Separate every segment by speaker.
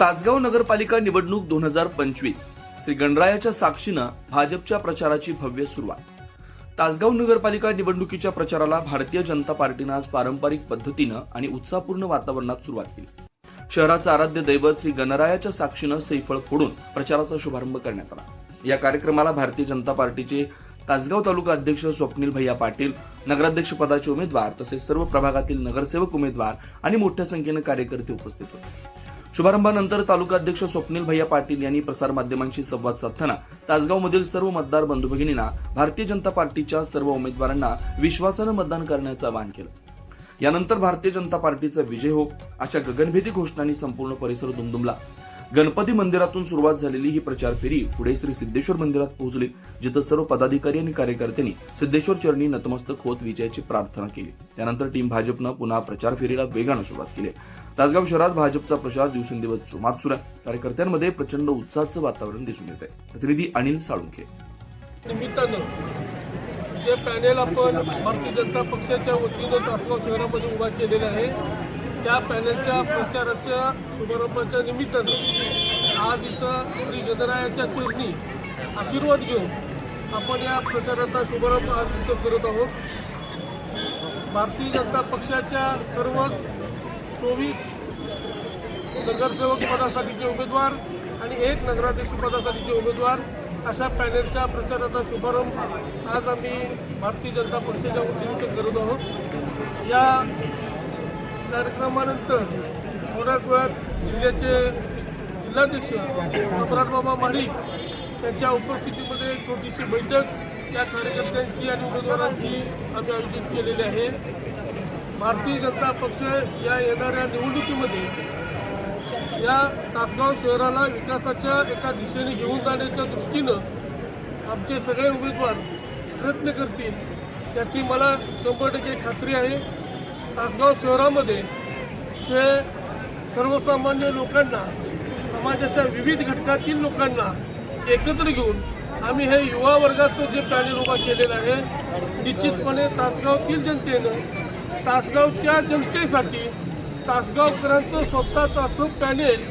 Speaker 1: तासगाव नगरपालिका निवडणूक दोन हजार पंचवीस. श्री गणरायाच्या साक्षीनं भाजपच्या प्रचाराची भव्य सुरुवात. तासगाव नगरपालिका निवडणुकीच्या प्रचाराला भारतीय जनता पार्टीनं आज पारंपरिक पद्धतीनं आणि उत्साहपूर्ण वातावरणात सुरुवात केली. शहराचं आराध्य दैवत श्री गणरायाच्या साक्षीनं सैफळ फोडून प्रचाराचा शुभारंभ करण्यात आला. या कार्यक्रमाला भारतीय जनता पार्टीचे तासगाव तालुका अध्यक्ष स्वप्नील भैया पाटील नगराध्यक्ष पदाचे उमेदवार तसेच सर्व प्रभागातील नगरसेवक उमेदवार आणि मोठ्या संख्येनं कार्यकर्ते उपस्थित होते. शुभारंभानंतर तालुका अध्यक्ष स्वप्नील भैया पाटील यांनी प्रसारमाध्यमांशी संवाद साधताना तासगावमधील सर्व मतदार बंधू भगिनींना भारतीय जनता पार्टीच्या सर्व उमेदवारांना विश्वासानं मतदान करण्याचं आवाहन केलं. यानंतर भारतीय जनता पार्टीचा विजय हो अशा गगनभेदी घोषणांनी संपूर्ण परिसर दुमदुमला. गणपती मंदिरातून सुरुवात झालेली ही प्रचार फेरी पुढे श्री सिद्धेश्वर मंदिरात पोहोचली जिथं सर्व पदाधिकारी आणि कार्यकर्त्यांनी सिद्धेश्वर चरणी नतमस्तक होत विजयाची प्रार्थना केली. त्यानंतर टीम भाजपनं पुन्हा प्रचार फेरीला वेगानं सुरुवात केली. तासगाव शहरात भाजपचा प्रचार दिवसेंदिवस जोमात सुरू आहे. कार्यकर्त्यांमध्ये प्रचंड उत्साहाचं वातावरण दिसून येत आहे प्रतिनिधी अनिल साळुंखे.
Speaker 2: निमित्तानं जे पॅनेल आपण भारतीय जनता पक्षाच्या वतीनं तासगाव शहरामध्ये उभा केलेलं आहे त्या पॅनलच्या प्रचाराच्या शुभारंभाच्या निमित्तानं आज इथं श्री गणरायाच्या चरणी आशीर्वाद घेऊन आपण या प्रचाराचा शुभारंभ आज इथं करत आहोत. भारतीय जनता पक्षाच्या सर्व चोवीस नगरसेवक पदासाठीचे उमेदवार आणि एक नगराध्यक्ष पदासाठीचे उमेदवार अशा पॅनलच्या प्रचाराचा शुभारंभ आज आम्ही भारतीय जनता पक्षाच्या वतीने करत आहोत. या कार्यक्रमानंतर थोड्याच वेळात जिल्ह्याचे जिल्हाध्यक्ष सम्राट बाबा त्यांच्या उपस्थितीमध्ये एक छोटीशी बैठक या कार्यकर्त्यांची आणि उमेदवारांची आम्ही आयोजित केलेली आहे. भारतीय जनता पक्ष या येणाऱ्या निवडणुकीमध्ये या तासगाव शहराला विकासाच्या एका दिशेने घेऊन जाण्याच्या दृष्टीनं आमचे सगळे उमेदवार प्रयत्न करतील त्याची मला शंभर टक्के खात्री आहे. तासगाव शहरामध्ये जे सर्वसामान्य लोकांना समाजाच्या विविध घटकातील लोकांना एकत्र घेऊन आम्ही हे युवा वर्गाचं जे पॅनेल उभा केलेलं आहे निश्चितपणे तासगावतील जनतेनं तासगावच्या जनतेसाठी तासगावकरांचं स्वतःचं असं पॅनेल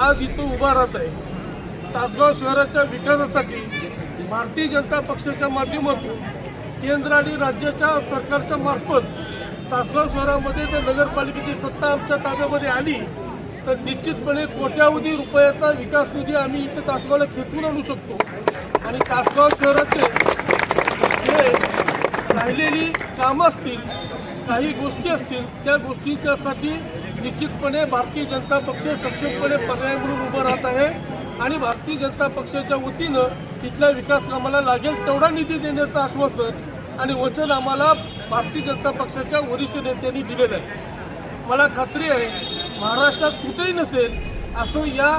Speaker 2: आज इथं उभा राहत आहे. तासगाव शहराच्या विकासासाठी भारतीय जनता पक्षाच्या माध्यमातून केंद्र आणि राज्याच्या सरकारच्या मार्फत तासगाव शहरामध्ये जर नगरपालिकेची सत्ता आमच्या ताब्यामध्ये आली तर निश्चितपणे कोट्यावधी रुपयाचा विकास निधी आम्ही इथे तासगावला खेचून आणू शकतो. आणि तासगाव शहराचे जे राहिलेली कामं असतील काही गोष्टी असतील त्या गोष्टींच्यासाठी निश्चितपणे भारतीय जनता पक्ष सक्षमपणे पर्याय म्हणून उभं राहत आहे. आणि भारतीय जनता पक्षाच्या वतीनं तिथल्या विकास कामाला लागेल तेवढा निधी देण्याचं आश्वासन आणि वचन आम्हाला भारतीय जनता पक्षाच्या वरिष्ठ नेत्यांनी दिलेलं आहे. मला खात्री आहे महाराष्ट्रात कुठेही नसेल असं या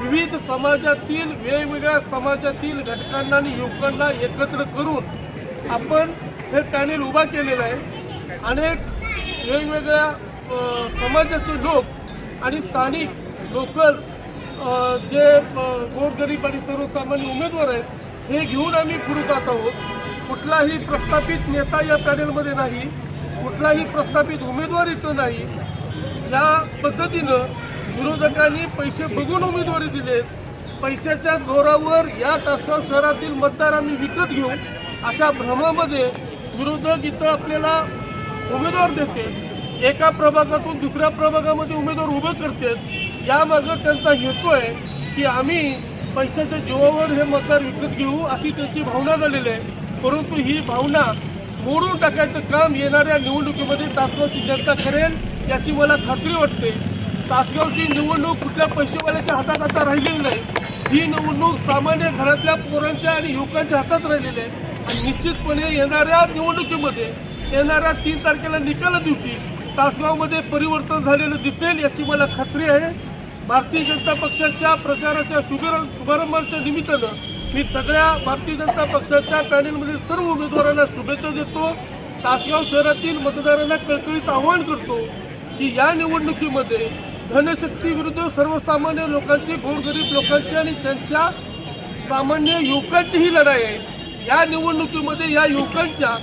Speaker 2: विविध समाजातील वेगवेगळ्या समाजातील घटकांना आणि युवकांना एकत्र करून आपण हे पॅनेल उभा केलेलं आहे. अनेक वेगवेगळ्या समाजाचे लोक आणि स्थानिक लोकल जे गोरगरीब आणि सर्वसामान्य उमेदवार आहेत हे घेऊन आम्ही पुढे जात आहोत. कुठलाही प्रस्थापित नेता या पॅनेलमध्ये नाही कुठलाही प्रस्थापित उमेदवार इथं नाही. या पद्धतीनं विरोधकांनी पैसे बघून उमेदवारी दिले पैशाच्या जोरावर या तासगाव शहरातील मतदार आम्ही विकत घेऊ अशा भ्रमामध्ये विरोधक इथं आपल्याला उमेदवार देते एका प्रभागातून दुसऱ्या प्रभागामध्ये उमेदवार उभं करतात. यामागं त्यांचा हेतू आहे की आम्ही पैशाच्या जीवावर हे मतदार विकत घेऊ अशी त्यांची भावना झालेली आहे. परंतु ही भावना मोडून टाकायचं काम येणाऱ्या निवडणुकीमध्ये तासगावची जनता करेल याची मला खात्री वाटते. तासगावची निवडणूक कुठल्या पैसेवाल्याच्या हातात आता राहिलेली नाही. ही निवडणूक सामान्य घरातल्या पोरांच्या आणि युवकांच्या हातात राहिलेली आहे. आणि निश्चितपणे येणाऱ्या निवडणुकीमध्ये येणाऱ्या तीन तारखेला निकाला दिवशी तासगावमध्ये परिवर्तन झालेलं दिसेल याची मला खात्री आहे. भारतीय जनता पक्षाच्या प्रचाराच्या शुभार शुभारंभाच्या निमित्तानं मी सगळ्या भारतीय जनता पक्षाच्या पॅनेलमधील सर्व उमेदवारांना शुभेच्छा देतो. तासगाव शहरातील मतदारांना कळकळीत आवाहन करतो की या निवडणुकीमध्ये धनशक्ती विरुद्ध सर्वसामान्य लोकांची गोरगरीब लोकांची आणि त्यांच्या सामान्य युवकांचीही लढाई आहे. या निवडणुकीमध्ये या युवकांच्या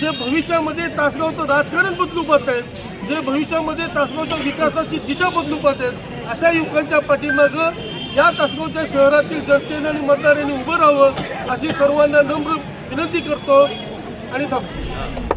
Speaker 2: जे भविष्यामध्ये तासगावचं राजकारण बदलू पाहत आहेत जे भविष्यामध्ये तासगावच्या विकासाची दिशा बदलू पाहत आहेत अशा युवकांच्या पाठीमागं या कसगावच्या शहरातील जनतेने आणि मतदारांनी उभं राहावं अशी सर्वांना नम्र विनंती करतो आणि थांबतो.